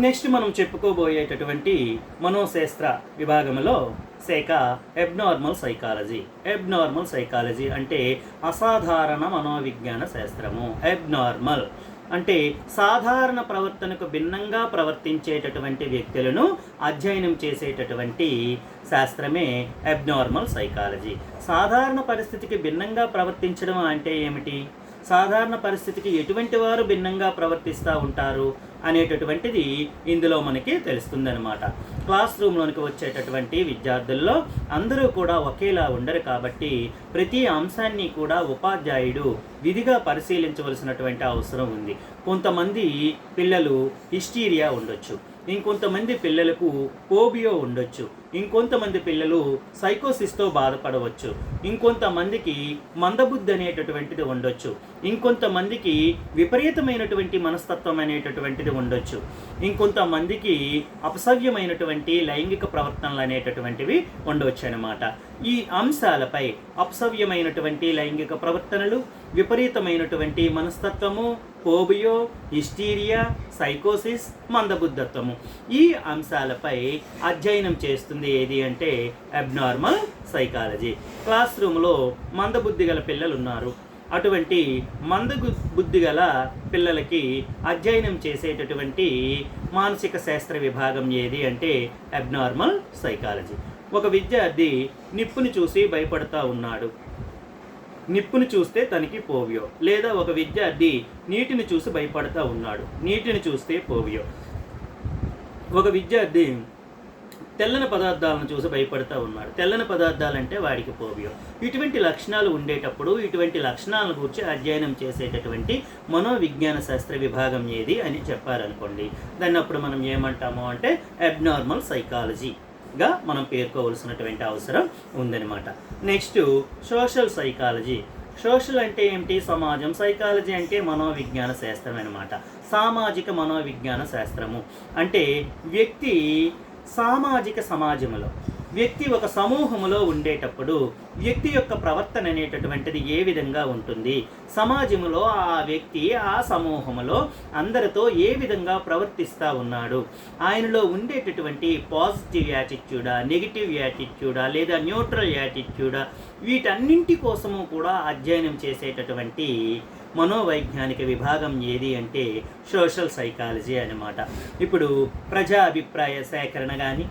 Next మనం చెప్పుకోబోయేటటువంటి మనోశాస్త్ర విభాగంలో శాఖ ఎబ్నార్మల్ సైకాలజీ ఎబ్నార్మల్ సైకాలజీ అంటే అసాధారణ మనోవిజ్ఞాన శాస్త్రము. ఎబ్నార్మల్ అంటే సాధారణ ప్రవర్తనకు భిన్నంగా ప్రవర్తించేటటువంటి వ్యక్తులను అధ్యయనం చేసేటటువంటి శాస్త్రమే అబ్నార్మల్ సైకాలజీ సాధారణ పరిస్థితికి భిన్నంగా ప్రవర్తించడం అంటే ఏమిటి? సాధారణ పరిస్థితికి ఎటువంటి వారు భిన్నంగా ప్రవర్తిస్తూ ఉంటారు అనేటటువంటిది ఇందులో మనకి తెలుస్తుందనమాట క్లాస్ రూమ్లోనికి వచ్చేటటువంటి విద్యార్థుల్లో అందరూ కూడా ఒకేలా ఉండరు కాబట్టి ప్రతి అంశాన్ని కూడా ఉపాధ్యాయుడు విధిగా పరిశీలించవలసినటువంటి అవసరం ఉంది. కొంతమంది పిల్లలు హిస్టీరియా ఉండొచ్చు. ఇంకొంతమంది పిల్లలకు పోబియో ఉండొచ్చు. ఇంకొంతమంది పిల్లలు సైకోసిస్తో బాధపడవచ్చు. ఇంకొంతమందికి మందబుద్ధి అనేటటువంటిది ఉండొచ్చు. ఇంకొంతమందికి విపరీతమైనటువంటి మనస్తత్వం అనేటటువంటిది ఉండొచ్చు. ఇంకొంతమందికి అపసవ్యమైనటువంటి లైంగిక ప్రవర్తనలు అనేటటువంటివి ఉండవచ్చు అనమాట ఈ అంశాలపై అపసవ్యమైనటువంటి లైంగిక ప్రవర్తనలు విపరీతమైనటువంటి మనస్తత్వము పోబియో హిస్టీరియా సైకోసిస్ మందబుద్ధత్వము. ఈ అంశాలపై అధ్యయనం చేస్తుంది ఏది అంటే అబ్నార్మల్ సైకాలజీ. క్లాస్ రూమ్లో మందబుద్ధి గల పిల్లలు ఉన్నారు అటువంటి మంద బుద్ధి గల పిల్లలకి అధ్యయనం చేసేటటువంటి మానసిక శాస్త్ర విభాగం ఏది అంటే అబ్నార్మల్ సైకాలజీ. ఒక విద్యార్థి నిప్పుని చూసి భయపడతా ఉన్నాడు. నిప్పుని చూస్తే తనకి పోవియో. లేదా ఒక విద్యార్థి నీటిని చూసి భయపడతా ఉన్నాడు. నీటిని చూస్తే పోవియో. ఒక విద్యార్థి తెల్లని పదార్థాలను చూసి భయపడతా ఉన్నాడు. తెల్లని పదార్థాలంటే వాడికి పోవియో. ఇటువంటి లక్షణాలు ఉండేటప్పుడు ఇటువంటి లక్షణాలను గురించి అధ్యయనం చేసేటటువంటి మనోవిజ్ఞాన శాస్త్ర విభాగం ఏది అని చెప్పారనుకోండి. దాన్ని అప్పుడు మనం ఏమంటాము అంటే అబ్నార్మల్ సైకాలజీ. గా మనం పేర్కోవలసినటువంటి అవసరం ఉందన్నమాట. నెక్స్ట్ సోషల్ సైకాలజీ సోషల్ అంటే ఏమిటి? సమాజం. సైకాలజీ అంటే మనోవిజ్ఞాన శాస్త్రం అనమాట సామాజిక మనోవిజ్ఞాన శాస్త్రము. అంటే వ్యక్తి సామాజిక సమాజంలో వ్యక్తి ఒక సమూహములో ఉండేటప్పుడు వ్యక్తి యొక్క ప్రవర్తన అనేటటువంటిది ఏ విధంగా ఉంటుంది? సమాజంలో ఆ వ్యక్తి ఆ సమూహములో అందరితో ఏ విధంగా ప్రవర్తిస్తూ ఉన్నాడు? ఆయనలో ఉండేటటువంటి పాజిటివ్ యాటిట్యూడా నెగిటివ్ యాటిట్యూడా లేదా న్యూట్రల్ యాటిట్యూడా? వీటన్నింటి కోసము కూడా అధ్యయనం చేసేటటువంటి మనోవైజ్ఞానిక విభాగం ఏది అంటే సోషల్ సైకాలజీ అన్నమాట. ఇప్పుడు ప్రజా అభిప్రాయ సేకరణ కానీ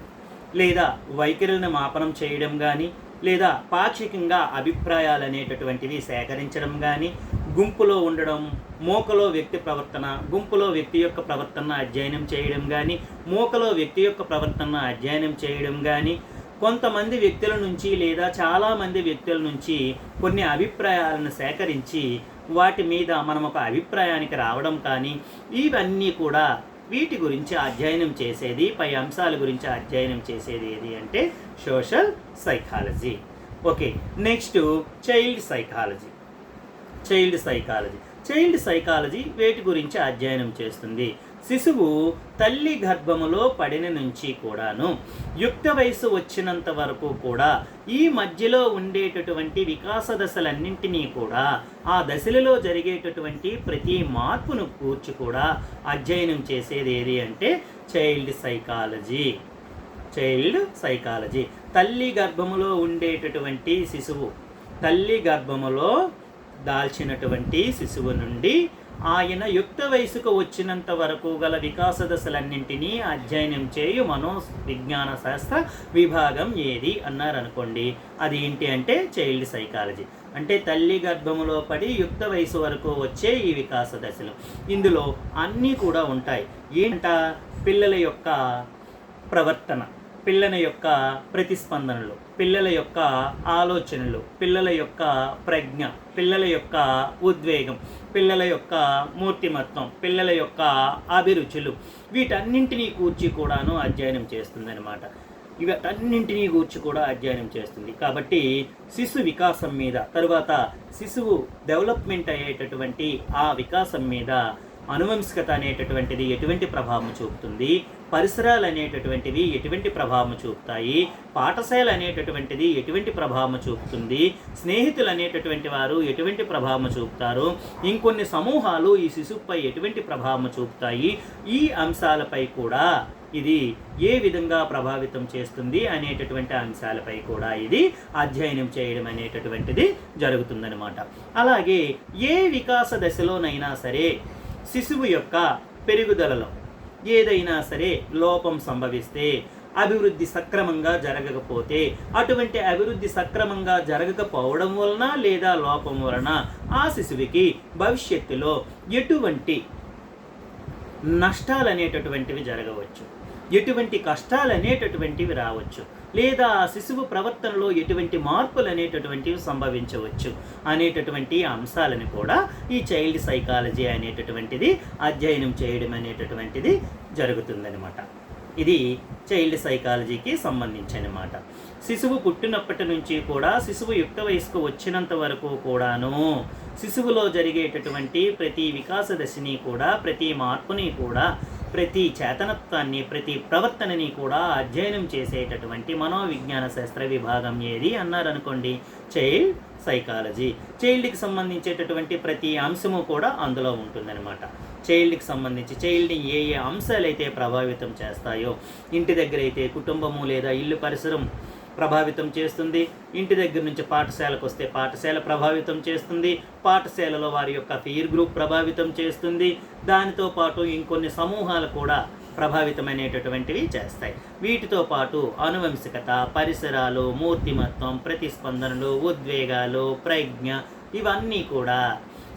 లేదా వైఖరులను మాపనం చేయడం కానీ లేదా పాక్షికంగా అభిప్రాయాలు అనేటటువంటివి సేకరించడం కానీ గుంపులో ఉండడం మోకలో వ్యక్తి ప్రవర్తన గుంపులో వ్యక్తి యొక్క ప్రవర్తన అధ్యయనం చేయడం కానీ మోకలో వ్యక్తి యొక్క ప్రవర్తన అధ్యయనం చేయడం కానీ కొంతమంది వ్యక్తుల నుంచి లేదా చాలామంది వ్యక్తుల నుంచి కొన్ని అభిప్రాయాలను సేకరించి వాటి మీద మనం ఒక అభిప్రాయానికి రావడం కానీ ఇవన్నీ కూడా వీటి గురించి అధ్యయనం చేసేది పై అంశాల గురించి అధ్యయనం చేసేది ఏది అంటే social psychology okay next child psychology child psychology child psychology వేటి గురించి అధ్యయనం చేస్తుంది? శిశువు తల్లి గర్భములో పడిన నుంచి కూడాను యుక్త వయసు వచ్చినంత వరకు కూడా ఈ మధ్యలో ఉండేటటువంటి వికాస దశలన్నింటినీ కూడా ఆ దశలలో జరిగేటటువంటి ప్రతి మార్పును కూర్చి కూడా అధ్యయనం చేసేది ఏది అంటే చైల్డ్ సైకాలజీ. Child psychology. తల్లి గర్భములో ఉండేటటువంటి శిశువు తల్లి గర్భములో దాల్చినటువంటి శిశువు నుండి ఆయన యుక్త వయసుకు వచ్చినంత వరకు గల వికాస దశలన్నింటినీ అధ్యయనం చేయు మనో విజ్ఞాన శాస్త్ర విభాగం ఏది అన్నారనుకోండి. అది ఏంటి అంటే చైల్డ్ సైకాలజీ. అంటే తల్లి గర్భములో పడి యుక్త వయసు వరకు వచ్చే ఈ వికాస దశలు. ఇందులో అన్నీ కూడా ఉంటాయి. ఏంట? పిల్లల యొక్క ప్రవర్తన పిల్లల యొక్క ప్రతిస్పందనలు పిల్లల యొక్క ఆలోచనలు పిల్లల యొక్క ప్రజ్ఞ పిల్లల యొక్క ఉద్వేగం పిల్లల యొక్క మూర్తిమత్వం పిల్లల యొక్క అభిరుచులు వీటన్నింటినీ కూర్చి కూడాను అధ్యయనం చేస్తుందన్నమాట. వీటన్నింటినీ గూర్చి కూడా అధ్యయనం చేస్తుంది. కాబట్టి శిశు వికాసం మీద తరువాత శిశువు డెవలప్మెంట్ అయ్యేటటువంటి ఆ వికాసం మీద అనువంశికత అనేటటువంటిది ఎటువంటి ప్రభావం చూపుతుంది? పరిసరాలు అనేటటువంటివి ఎటువంటి ప్రభావం చూపుతాయి? పాఠశాల అనేటటువంటిది ఎటువంటి ప్రభావం చూపుతుంది? స్నేహితులు అనేటటువంటి వారు ఎటువంటి ప్రభావం చూపుతారు? ఇంకొన్ని సమూహాలు ఈ శిశువుపై ఎటువంటి ప్రభావం చూపుతాయి? ఈ అంశాలపై కూడా ఇది ఏ విధంగా ప్రభావితం చేస్తుంది అనేటటువంటి అంశాలపై కూడా ఇది అధ్యయనం చేయడం అనేటటువంటిది జరుగుతుందనమాట అలాగే ఏ వికాస దశలోనైనా సరే శిశువు యొక్క పెరుగుదలలో. ఏదైనా సరే లోపం సంభవిస్తే అభివృద్ధి సక్రమంగా జరగకపోతే అటువంటి అభివృద్ధి సక్రమంగా జరగకపోవడం వలన లేదా లోపం వలన ఆ శిశువుకి భవిష్యత్తులో ఎటువంటి నష్టాలు అనేటటువంటివి జరగవచ్చు. ఎటువంటి కష్టాలు అనేటటువంటివి రావచ్చు. లేదా శిశువు ప్రవర్తనలో ఎటువంటి మార్పులు అనేటటువంటివి సంభవించవచ్చు అనేటటువంటి అంశాలను కూడా ఈ చైల్డ్ సైకాలజీ అనేటటువంటిది అధ్యయనం చేయడం అనేటటువంటిది జరుగుతుందనమాట ఇది చైల్డ్ సైకాలజీకి సంబంధించి అనమాట శిశువు పుట్టినప్పటి నుంచి కూడా శిశువు యుక్త వయసుకు వచ్చినంత వరకు కూడాను శిశువులో జరిగేటటువంటి ప్రతి వికాస దశని కూడా ప్రతి మార్పుని కూడా ప్రతి చేతనత్వాన్ని ప్రతి ప్రవర్తనని కూడా అధ్యయనం చేసేటటువంటి మనోవిజ్ఞాన శాస్త్ర విభాగం ఏది అన్నారనుకోండి చైల్డ్ సైకాలజీ. చైల్డ్కి సంబంధించేటటువంటి ప్రతి అంశము కూడా అందులో ఉంటుందన్నమాట. చైల్డ్కి సంబంధించి చైల్డ్ని ఏ ఏ అంశాలు అయితే ప్రభావితం చేస్తాయో ఇంటి దగ్గర అయితే కుటుంబము లేదా ఇల్లు పరిసరం ప్రభావితం చేస్తుంది. ఇంటి దగ్గర నుంచి పాఠశాలకు వస్తే పాఠశాల ప్రభావితం చేస్తుంది. పాఠశాలలో వారి యొక్క ఫీర్ గ్రూప్ ప్రభావితం చేస్తుంది. దానితో పాటు ఇంకొన్ని సమూహాలు కూడా ప్రభావితమైనటువంటివి చేస్తాయి. వీటితో పాటు అనువంశికత పరిసరాలు మూర్తిమత్వం ప్రతిస్పందనలు ఉద్వేగాలు ప్రజ్ఞ ఇవన్నీ కూడా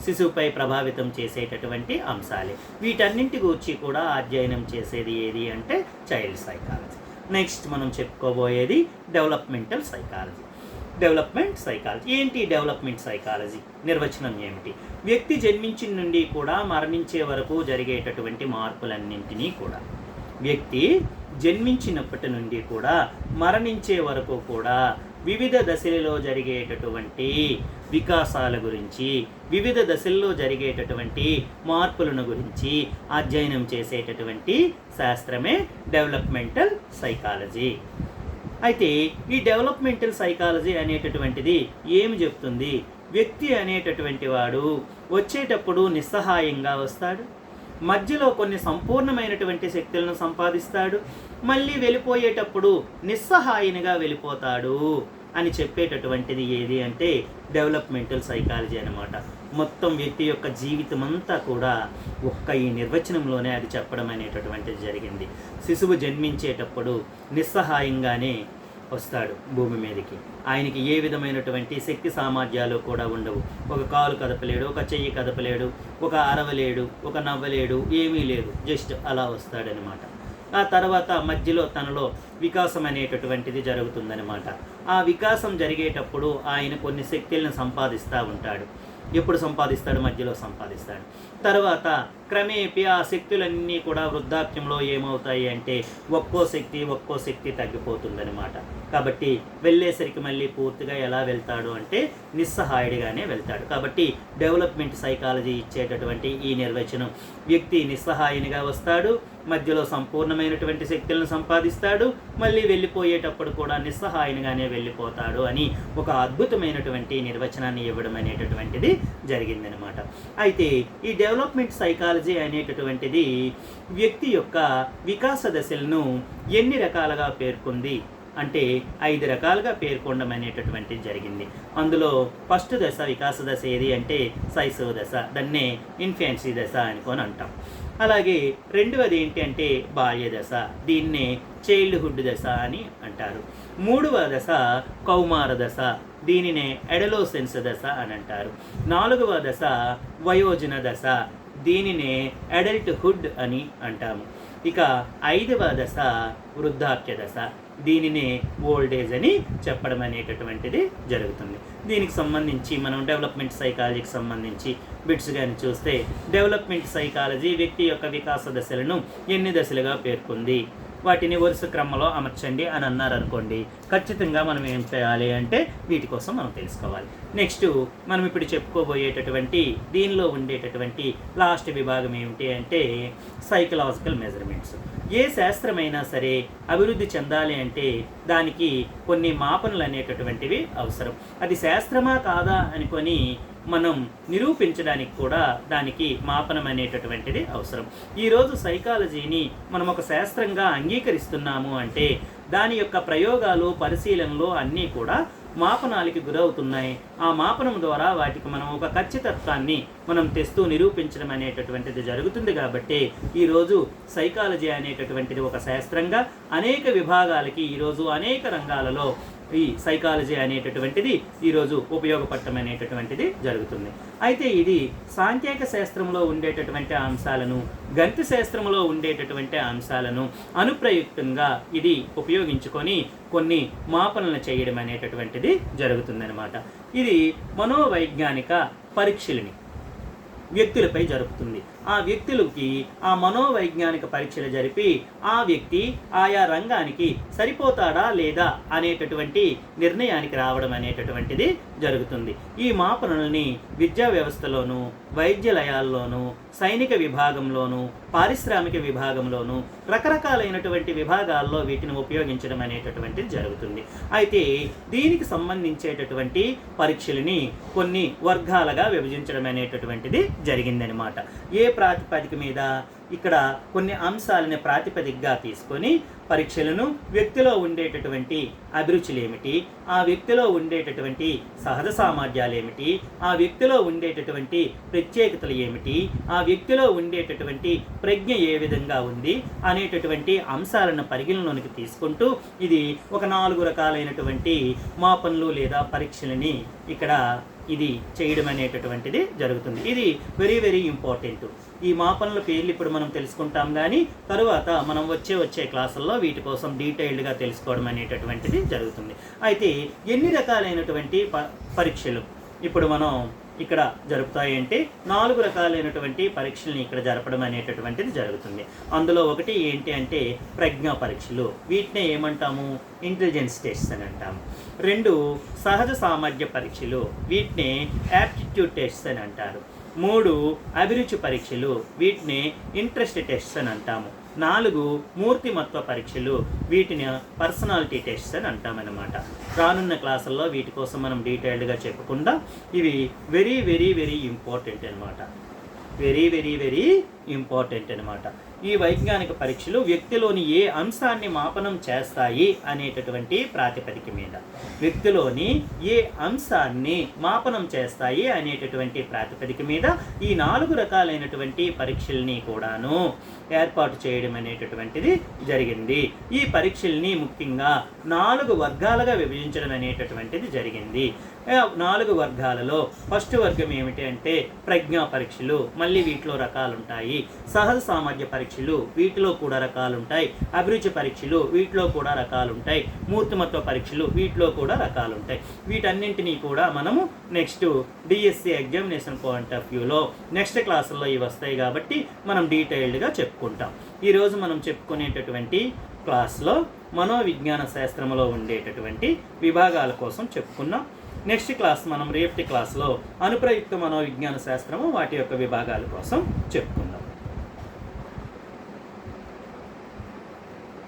శిశువుపై ప్రభావితం చేసేటటువంటి అంశాలే. వీటన్నింటి గురించి కూడా అధ్యయనం చేసేది ఏది అంటే చైల్డ్ సైకాలజీ. నెక్స్ట్ మనం చెప్పుకోబోయేది డెవలప్మెంటల్ సైకాలజీ. Development psychology. ఏంటి డెవలప్మెంట్ సైకాలజీ? నిర్వచనం ఏమిటి? వ్యక్తి జన్మించిన నుండి కూడా మరణించే వరకు జరిగేటటువంటి మార్పులన్నింటినీ కూడా. వ్యక్తి జన్మించినప్పటి నుండి కూడా మరణించే వరకు కూడా వివిధ దశలలో జరిగేటటువంటి వికాసాల గురించి వివిధ దశల్లో జరిగేటటువంటి మార్పులను గురించి అధ్యయనం చేసేటటువంటి శాస్త్రమే డెవలప్మెంటల్ సైకాలజీ. అయితే ఈ డెవలప్మెంటల్ సైకాలజీ అనేటటువంటిది ఏమి చెప్తుంది? వ్యక్తి అనేటటువంటి వాడు వచ్చేటప్పుడు నిస్సహాయంగా వస్తాడు. మధ్యలో కొన్ని సంపూర్ణమైనటువంటి శక్తులను సంపాదిస్తాడు. మళ్ళీ వెళ్ళిపోయేటప్పుడు నిస్సహాయనిగా వెళ్ళిపోతాడు. అని చెప్పేటటువంటిది ఏది అంటే డెవలప్మెంటల్ సైకాలజీ అనమాట మొత్తం వ్యక్తి యొక్క జీవితం అంతా కూడా ఒక్క ఈ నిర్వచనంలోనే అది చెప్పడం అనేటటువంటిది జరిగింది. శిశువు జన్మించేటప్పుడు నిస్సహాయంగానే వస్తాడు భూమి మీదకి. ఆయనకి ఏ విధమైనటువంటి శక్తి సామర్థ్యాలు కూడా ఉండవు. ఒక కాలు కదపలేడు ఒక చెయ్యి కదపలేడు ఒక అరవలేడు ఒక నవ్వలేడు ఏమీ లేదు. జస్ట్ అలా వస్తాడనమాట ఆ తర్వాత మధ్యలో తనలో వికాసం అనేటటువంటిది జరుగుతుందనమాట ఆ వికాసం జరిగేటప్పుడు ఆయన కొన్ని శక్తులను సంపాదిస్తూ ఉంటాడు. ఎప్పుడు సంపాదిస్తాడు? మధ్యలో సంపాదిస్తాడు. తర్వాత క్రమేపీ ఆ శక్తులన్నీ కూడా వృద్ధాప్యంలో ఏమవుతాయి అంటే ఒక్కో శక్తి ఒక్కో శక్తి తగ్గిపోతుందనమాట కాబట్టి వెళ్ళేసరికి మళ్ళీ పూర్తిగా ఎలా వెళ్తాడు అంటే నిస్సహాయుడిగానే వెళ్తాడు. కాబట్టి డెవలప్మెంట్ సైకాలజీ ఇచ్చేటటువంటి ఈ నిర్వచనం. వ్యక్తి నిస్సహాయునిగా వస్తాడు మధ్యలో సంపూర్ణమైనటువంటి శక్తులను సంపాదిస్తాడు మళ్ళీ వెళ్ళిపోయేటప్పుడు కూడా నిస్సహాయునిగానే వెళ్ళిపోతాడు అని ఒక అద్భుతమైనటువంటి నిర్వచనాన్ని ఇవ్వడం అనేటటువంటిది జరిగిందనమాట. అయితే ఈ డెవలప్మెంట్ సైకాలజీ అనేటటువంటిది వ్యక్తి యొక్క వికాస దశలను ఎన్ని రకాలుగా పేర్కొంది? అంటే ఐదు రకాలుగా పేర్కొనడం అనేటటువంటిది జరిగింది. అందులో ఫస్ట్ దశ వికాస దశ ఏది అంటే శైశవ దశ దాన్నే ఇన్ఫాన్సీ దశ అనుకొని అంటాం. అలాగే రెండవది ఏంటి అంటే బాల్య దశ దీన్నే చైల్డ్హుడ్ దశ అని అంటారు. మూడవ దశ కౌమార దశ దీనినే ఎడలోసెన్స్ దశ అని అంటారు. నాలుగవ దశ వయోజన దశ దీనినే అడల్ట్హుడ్ అని అంటాము. ఇక ఐదవ దశ వృద్ధాప్య దశ. దీనినే ఏజ్ అని చెప్పడం అనేటటువంటిది జరుగుతుంది. దీనికి సంబంధించి మనం డెవలప్మెంట్ సైకాలజీకి సంబంధించి బిట్స్ కానీ చూస్తే డెవలప్మెంట్ సైకాలజీ వ్యక్తి యొక్క వికాస దశలను ఎన్ని దశలుగా పేర్కొంది? వాటిని వరుస క్రమంలో అమర్చండి అని అన్నారు అనుకోండి ఖచ్చితంగా మనం ఏం చేయాలి అంటే వీటి కోసం మనం తెలుసుకోవాలి. నెక్స్ట్ మనం ఇప్పుడు చెప్పుకోబోయేటటువంటి దీనిలో ఉండేటటువంటి లాస్ట్ విభాగం ఏమిటి అంటే సైకలాజికల్ మెజర్మెంట్స్ ఏ శాస్త్రమైనా సరే అభివృద్ధి చెందాలి అంటే దానికి కొన్ని మాపనలు అనేటటువంటివి అవసరం. అది శాస్త్రమా కాదా అనుకొని మనం నిరూపించడానికి కూడా దానికి మాపనం అనేటటువంటిది అవసరం. ఈరోజు సైకాలజీని మనం ఒక శాస్త్రంగా అంగీకరిస్తున్నాము అంటే దాని యొక్క ప్రయోగాలు పరిశీలనలు అన్నీ కూడా మాపనాలకి గురవుతున్నాయి. ఆ మాపనం ద్వారా వాటికి మనం ఒక ఖచ్చితత్వాన్ని మనం తెస్తూ నిరూపించడం అనేటటువంటిది జరుగుతుంది కాబట్టి ఈరోజు సైకాలజీ అనేటటువంటిది ఒక శాస్త్రంగా అనేక విభాగాలకి ఈరోజు అనేక రంగాలలో ఈ సైకాలజీ అనేటటువంటిది ఈరోజు ఉపయోగపడటం అనేటటువంటిది జరుగుతుంది. అయితే ఇది సాంఖ్యక శాస్త్రంలో ఉండేటటువంటి అంశాలను గణిత శాస్త్రంలో ఉండేటటువంటి అంశాలను అనుప్రయుక్తంగా ఇది ఉపయోగించుకొని కొన్ని మాపనలు చేయడం అనేటటువంటిది జరుగుతుందన్నమాట. ఇది మనోవైజ్ఞానిక పరీక్షలని వ్యక్తులపై జరుపుతుంది. ఆ వ్యక్తులకి ఆ మనోవైజ్ఞానిక పరీక్షలు జరిపి ఆ వ్యక్తి ఆయా రంగానికి సరిపోతాడా లేదా అనేటటువంటి నిర్ణయానికి రావడం అనేటటువంటిది జరుగుతుంది. ఈ మాపనల్ని విద్యా వ్యవస్థలోను వైద్యలయాల్లోనూ సైనిక విభాగంలోను పారిశ్రామిక విభాగంలోను రకరకాలైనటువంటి విభాగాల్లో వీటిని ఉపయోగించడం అనేటటువంటిది జరుగుతుంది. అయితే దీనికి సంబంధించేటటువంటి పరీక్షలని కొన్ని వర్గాలుగా విభజించడం అనేటటువంటిది జరిగిందనమాట. ఏ ప్రాతిపదిక మీద ఇక్కడ కొన్ని అంశాలని ప్రాతిపదికగా తీసుకొని పరీక్షలను వ్యక్తిలో ఉండేటటువంటి అభిరుచులు ఏమిటి ఆ వ్యక్తిలో ఉండేటటువంటి సహజ సామర్థ్యాలు ఏమిటి ఆ వ్యక్తిలో ఉండేటటువంటి ప్రత్యేకతలు ఏమిటి? ఆ వ్యక్తిలో ఉండేటటువంటి ప్రజ్ఞ ఏ విధంగా ఉంది? అనేటటువంటి అంశాలను పరిగణలోనికి తీసుకుంటూ ఇది ఒక నాలుగు రకాలైనటువంటి మాపనలు లేదా పరీక్షలని ఇక్కడ ఇది చేయడం అనేటటువంటిది జరుగుతుంది. ఇది వెరీ వెరీ ఇంపార్టెంట్. ఈ మాపనల పేర్లు ఇప్పుడు మనం తెలుసుకుంటాం కానీ తరువాత మనం వచ్చే వచ్చే క్లాసుల్లో వీటి కోసం డీటెయిల్డ్గా తెలుసుకోవడం అనేటటువంటిది జరుగుతుంది. అయితే ఎన్ని రకాలైనటువంటి ప పరీక్షలు ఇప్పుడు మనం ఇక్కడ జరుపుతాయి అంటే నాలుగు రకాలైనటువంటి పరీక్షల్ని ఇక్కడ జరపడం అనేటటువంటిది జరుగుతుంది. అందులో ఒకటి ఏంటి అంటే ప్రజ్ఞా పరీక్షలు. వీటిని ఏమంటాము? ఇంటెలిజెన్స్ టెస్ట్ అని అంటాము. రెండు సహజ సామర్థ్య పరీక్షలు. వీటిని యాప్టిట్యూడ్ టెస్ట్ అని అంటారు. మూడు అభిరుచి పరీక్షలు వీటిని ఇంట్రెస్ట్ టెస్ట్స్ అని అంటాము. నాలుగు మూర్తిమత్వ పరీక్షలు వీటిని పర్సనాలిటీ టెస్ట్స్ అని అంటామన్నమాట. రానున్న క్లాసుల్లో వీటి కోసం మనం డీటెయిల్డ్గా చెప్పకుండా ఇవి వెరీ వెరీ వెరీ ఇంపార్టెంట్ అనమాట వెరీ వెరీ వెరీ ఇంపార్టెంట్ అనమాట ఈ వైజ్ఞానిక పరీక్షలు వ్యక్తిలోని ఏ అంశాన్ని మాపనం చేస్తాయి అనేటటువంటి ప్రాతిపదిక మీద. వ్యక్తిలోని ఏ అంశాన్ని మాపనం చేస్తాయి అనేటటువంటి ప్రాతిపదిక మీద ఈ నాలుగు రకాలైనటువంటి పరీక్షల్ని కూడాను ఏర్పాటు చేయడం అనేటటువంటిది జరిగింది. ఈ పరీక్షల్ని ముఖ్యంగా నాలుగు వర్గాలుగా విభజించడం అనేటటువంటిది జరిగింది. నాలుగు వర్గాలలో ఫస్ట్ వర్గం ఏమిటి అంటే ప్రజ్ఞా పరీక్షలు మళ్ళీ వీటిలో రకాలుంటాయి. సహజ సామర్థ్య పరీక్షలు వీటిలో కూడా రకాలుంటాయి. అభిరుచి పరీక్షలు వీటిలో కూడా రకాలుంటాయి. మూర్తిమత్వ పరీక్షలు వీటిలో కూడా రకాలు ఉంటాయి వీటన్నింటినీ కూడా మనము next DSC examination point of వ్యూలో నెక్స్ట్ క్లాసుల్లో ఇవి వస్తాయి కాబట్టి మనం డీటెయిల్డ్గా చెప్పుకుంటాం. ఈరోజు మనం చెప్పుకునేటటువంటి క్లాస్లో మనోవిజ్ఞాన శాస్త్రంలో ఉండేటటువంటి విభాగాల కోసం చెప్పుకున్నాం. నెక్స్ట్ క్లాస్ మనం రేపటి క్లాస్లో అనుప్రయుక్త మనోవిజ్ఞాన శాస్త్రము వాటి యొక్క విభాగాల కోసం చెప్పుకుందాం.